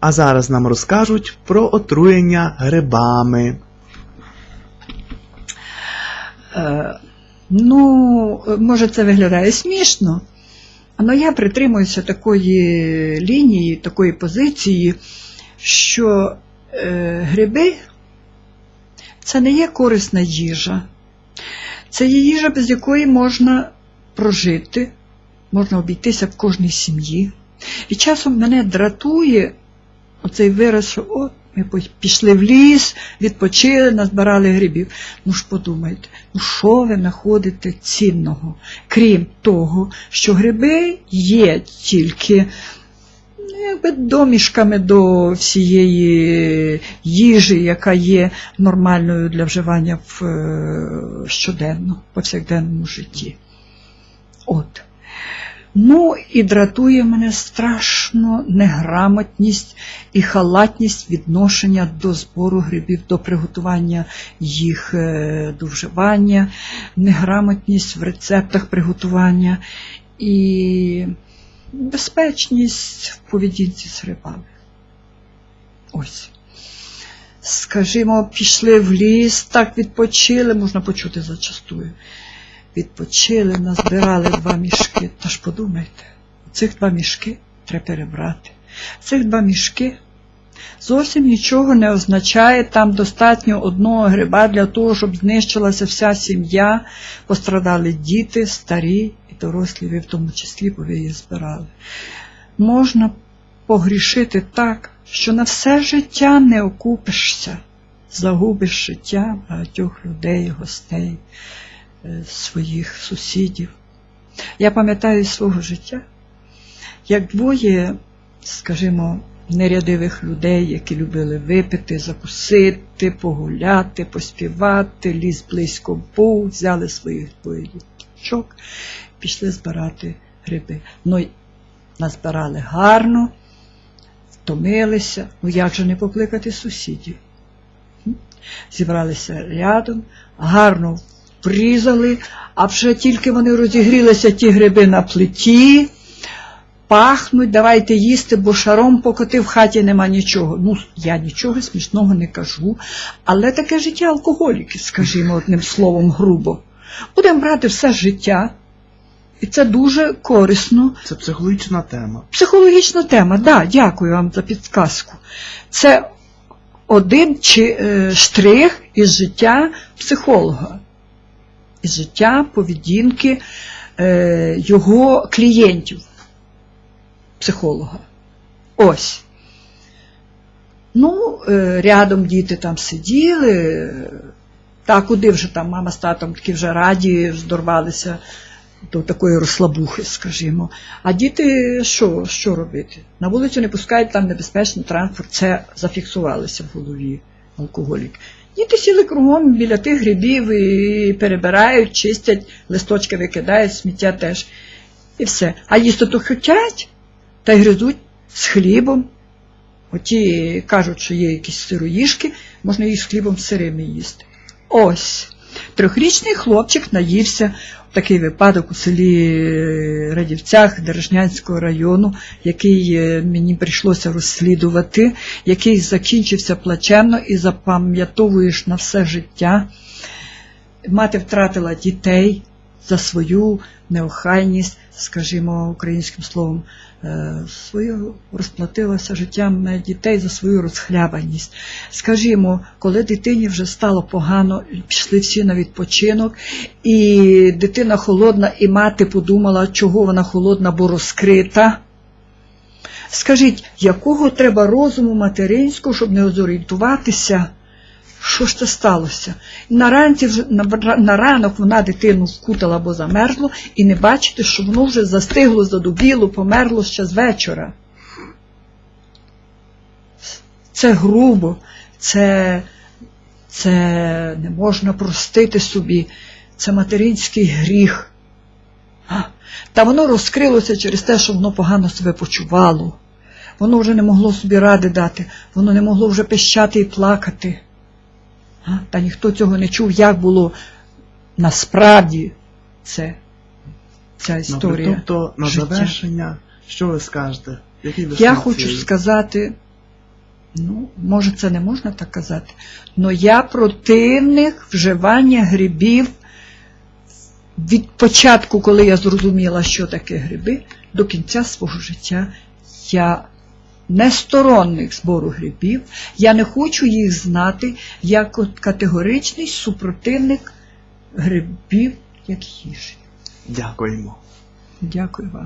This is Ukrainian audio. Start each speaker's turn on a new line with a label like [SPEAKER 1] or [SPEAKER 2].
[SPEAKER 1] А зараз нам розкажуть про отруєння грибами.
[SPEAKER 2] Е, ну, може, це виглядає смішно, але я притримуюся такої лінії, такої позиції, що е, гриби це не є корисна їжа. Це є їжа, без якої можна прожити, можна обійтися в кожній сім'ї. І часом мене дратує оцей вираз, що о, ми пішли в ліс, відпочили, назбирали грибів. Ну ж подумайте, ну що ви знаходите цінного? Крім того, що гриби є тільки ну, якби домішками до всієї їжі, яка є нормальною для вживання в е, щоденно, повсякденному житті. От. Ну і дратує мене страшно неграмотність і халатність відношення до збору грибів, до приготування їх е, до вживання, неграмотність в рецептах приготування і безпечність в поведінці з грибами. Ось. Скажімо, пішли в ліс, так відпочили, можна почути зачастую. Відпочили, назбирали два мішки. Та ж подумайте, цих два мішки треба перебрати. Цих два мішки зовсім нічого не означає, там достатньо одного гриба для того, щоб знищилася вся сім'я, пострадали діти, старі і дорослі, ви в тому числі, бо ви їх збирали. Можна погрішити так, що на все життя не окупишся, загубиш життя багатьох людей, гостей своїх сусідів. Я пам'ятаю свого життя, як двоє, скажімо, нерядивих людей, які любили випити, закусити, погуляти, поспівати, ліс близько був, взяли своїх двоє діточок, пішли збирати гриби. Ну, назбирали гарно, втомилися. Ну як же не покликати сусідів? Зібралися рядом, гарно врізали, а вже тільки вони розігрілися ті гриби на плиті, пахнуть, давайте їсти, бо шаром покоти в хаті нема нічого. Ну, я нічого смішного не кажу, але таке життя алкоголіків, скажімо одним словом, грубо. Будемо брати все життя, і це дуже корисно.
[SPEAKER 1] Це психологічна тема.
[SPEAKER 2] Психологічна тема, да, дякую вам за підказку. Це один чи, е, штрих із життя психолога, життя поведінки е, його клієнтів, психолога. Ось. Ну, е, рядом діти там сиділи. Та куди вже там мама з татом такі вже раді, здорвалися до такої розслабухи, скажімо. А діти що, що робити? На вулицю не пускають там небезпечний транспорт, це зафіксувалося в голові алкоголік. Діти сіли кругом біля тих грибів і перебирають, чистять, листочки викидають, сміття теж. І все. А їсти то хотять, та й гризуть з хлібом. Оті кажуть, що є якісь сироїшки, можна їх з хлібом сирими їсти. Ось. Трьохрічний хлопчик наївся в такий випадок у селі Радівцях Держнянського району, який е, мені прийшлося розслідувати, який закінчився плачевно і запам'ятовуєш на все життя. Мати втратила дітей за свою неохайність, скажімо, українським словом, е, свою розплатилася життям дітей за свою розхлябаність. Скажімо, коли дитині вже стало погано, пішли всі на відпочинок, і дитина холодна, і мати подумала, чого вона холодна, бо розкрита. Скажіть, якого треба розуму материнського, щоб не зорієнтуватися, що ж це сталося? На, на ранок вона дитину вкутала або замерзло, і не бачите, що воно вже застигло, задубіло, померло ще з вечора. Це грубо, це, це не можна простити собі, це материнський гріх. Та воно розкрилося через те, що воно погано себе почувало. Воно вже не могло собі ради дати, воно не могло вже пищати і плакати. Та ніхто цього не чув, як було насправді це, ця історія.
[SPEAKER 1] Тобто, на
[SPEAKER 2] життя.
[SPEAKER 1] завершення, що ви скажете? Які
[SPEAKER 2] Я хочу сказати Ну, може, це не можна так казати. але я противник вживання грибів від початку, коли я зрозуміла, що таке гриби, до кінця свого життя. Я не сторонник збору грибів, я не хочу їх знати як категоричний супротивник грибів як їжі.
[SPEAKER 1] Дякуємо.
[SPEAKER 2] Дякую вам.